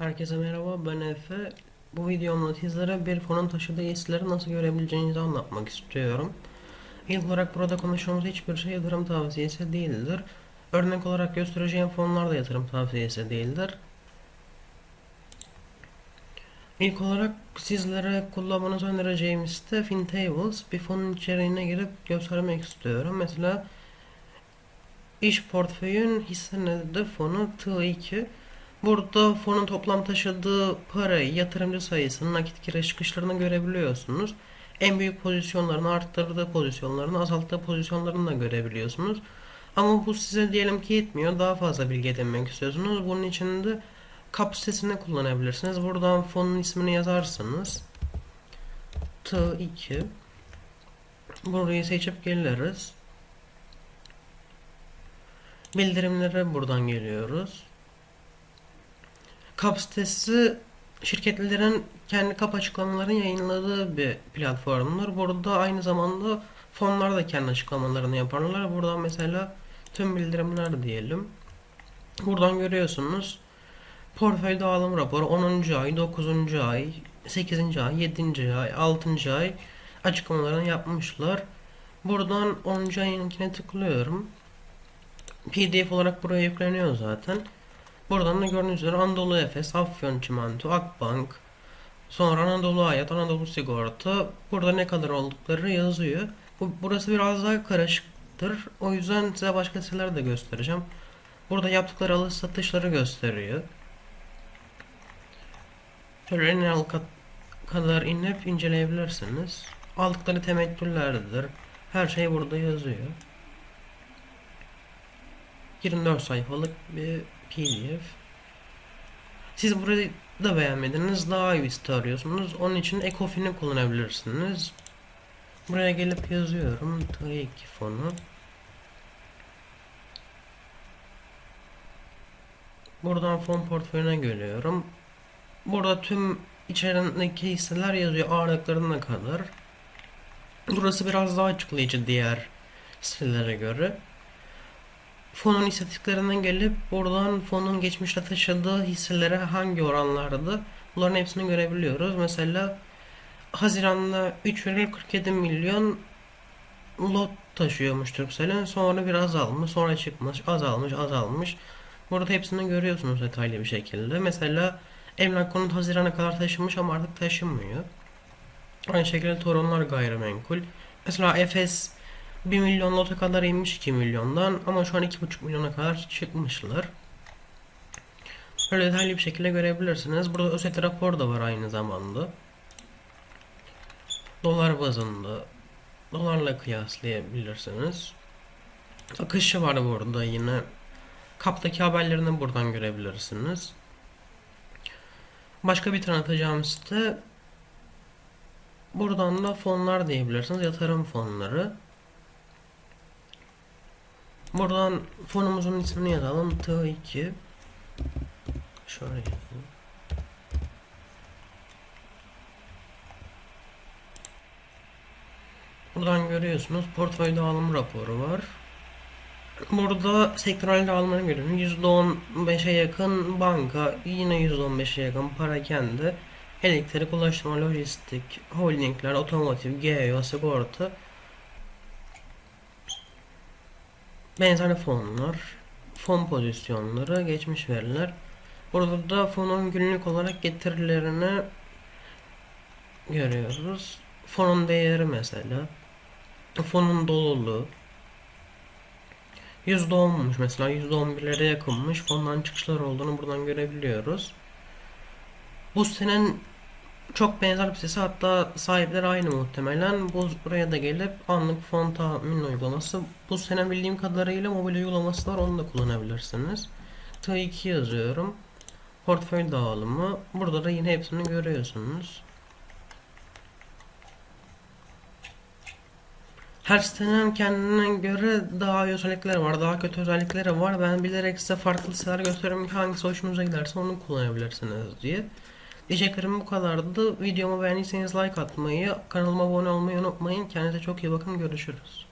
Herkese merhaba ben Efe. Bu videomda sizlere bir fonun taşıdığı hisleri nasıl görebileceğinizi anlatmak istiyorum. İlk olarak burada konuştuğumuz hiçbir şey yatırım tavsiyesi değildir. Örnek olarak göstereceğim fonlar da yatırım tavsiyesi değildir. İlk olarak sizlere kullanmanızı önereceğim site FinTables. Bir fonun içeriğine girip göstermek istiyorum. Mesela iş portföyün hisse senedi fonu T2. Burada fonun toplam taşıdığı parayı, yatırımcı sayısını, nakit giriş çıkışlarını görebiliyorsunuz. En büyük pozisyonlarını, arttırdığı pozisyonlarını, azalttığı pozisyonlarını da görebiliyorsunuz. Ama bu size diyelim ki yetmiyor. Daha fazla bilgi edinmek istiyorsunuz. Bunun için de kap sitesini kullanabilirsiniz. Buradan fonun ismini yazarsınız. T2 Burayı seçip geliriz. Bildirimlere buradan geliyoruz. Kap sitesi şirketlerin kendi kap açıklamalarını yayınladığı bir platformdur. Burada aynı zamanda fonlar da kendi açıklamalarını yaparlar. Buradan mesela tüm bildirimler diyelim. Buradan görüyorsunuz. Portföy dağılım raporu 10. ay, 9. ay, 8. ay, 7. ay, 6. ay açıklamalarını yapmışlar. Buradan 10. ayınkine tıklıyorum. PDF olarak buraya yükleniyor zaten. Buradan da gördüğünüz üzere Anadolu Efes, Afyon Çimento, Akbank, sonra Anadolu Hayat, Anadolu Sigorta. Burada ne kadar oldukları yazıyor. Bu, burası biraz daha karışıktır. O yüzden size başka siteler de göstereceğim. Burada yaptıkları alış satışları gösteriyor. Şöyle en alt kadar inip inceleyebilirsiniz. Aldıkları temettüllerdir. Her şey burada yazıyor. 24 sayfalık bir PDF. Siz burayı da beğenmediniz. Daha iyi bir site arıyorsunuz. Onun için Ecofin'i kullanabilirsiniz. Buraya gelip yazıyorum. T2 fonu. Buradan fon portföyüne geliyorum. Burada tüm içerisindeki hisseler yazıyor ağırlıklarına kadar. Burası biraz daha açıklayıcı diğer sitelere göre fonun istatistiklerinden gelip buradan fonun geçmişte taşıdığı hisselere hangi oranlarda bunların hepsini görebiliyoruz. Mesela Haziran'da 3,47 milyon lot taşıyormuş Turkcell'in. Sonra biraz azalmış, sonra çıkmış, azalmış, azalmış. Burada hepsini görüyorsunuz detaylı bir şekilde. Mesela emlak konut Haziran'a kadar taşımış ama artık taşınmıyor. Aynı şekilde Toronlar gayrimenkul. Mesela Efes 1 milyon lota kadar inmiş 2 milyondan ama şu an 2,5 milyona kadar çıkmışlar. Böyle detaylı bir şekilde görebilirsiniz. Burada özet rapor da var aynı zamanda. Dolar bazında dolarla kıyaslayabilirsiniz. Akışı var burada yine. Kaptaki haberlerini buradan görebilirsiniz. Başka bir tanıtacağım site buradan da fonlar diyebilirsiniz. Yatırım fonları. Buradan fonumuzun ismini yazalım. T2 Şöyle yazalım. Buradan görüyorsunuz portföy dağılım raporu var. Burada sektörel dağılımını görüyorsunuz. %15'e yakın banka, yine %15'e yakın para kendi, elektrik, ulaştırma, lojistik, holdingler, otomotiv, GEO, sigorta, benzer fonlar, fon pozisyonları, geçmiş veriler. Burada da fonun günlük olarak getirilerini görüyoruz. Fonun değeri mesela. Fonun doluluğu. %10'muş mesela %11'lere yakınmış fondan çıkışlar olduğunu buradan görebiliyoruz. Bu sitenin çok benzer bir sitesi hatta sahipleri aynı muhtemelen. Bu buraya da gelip anlık fon tahmin uygulaması. Bu sene bildiğim kadarıyla mobil uygulaması var onu da kullanabilirsiniz. T2 yazıyorum. Portföy dağılımı. Burada da yine hepsini görüyorsunuz. Her sitenin kendine göre daha iyi özellikleri var, daha kötü özellikleri var. Ben bilerek size farklı siteler gösteriyorum ki hangisi hoşunuza giderse onu kullanabilirsiniz diye. Diyeceklerim bu kadardı. Videomu beğendiyseniz like atmayı, kanalıma abone olmayı unutmayın. Kendinize çok iyi bakın. Görüşürüz.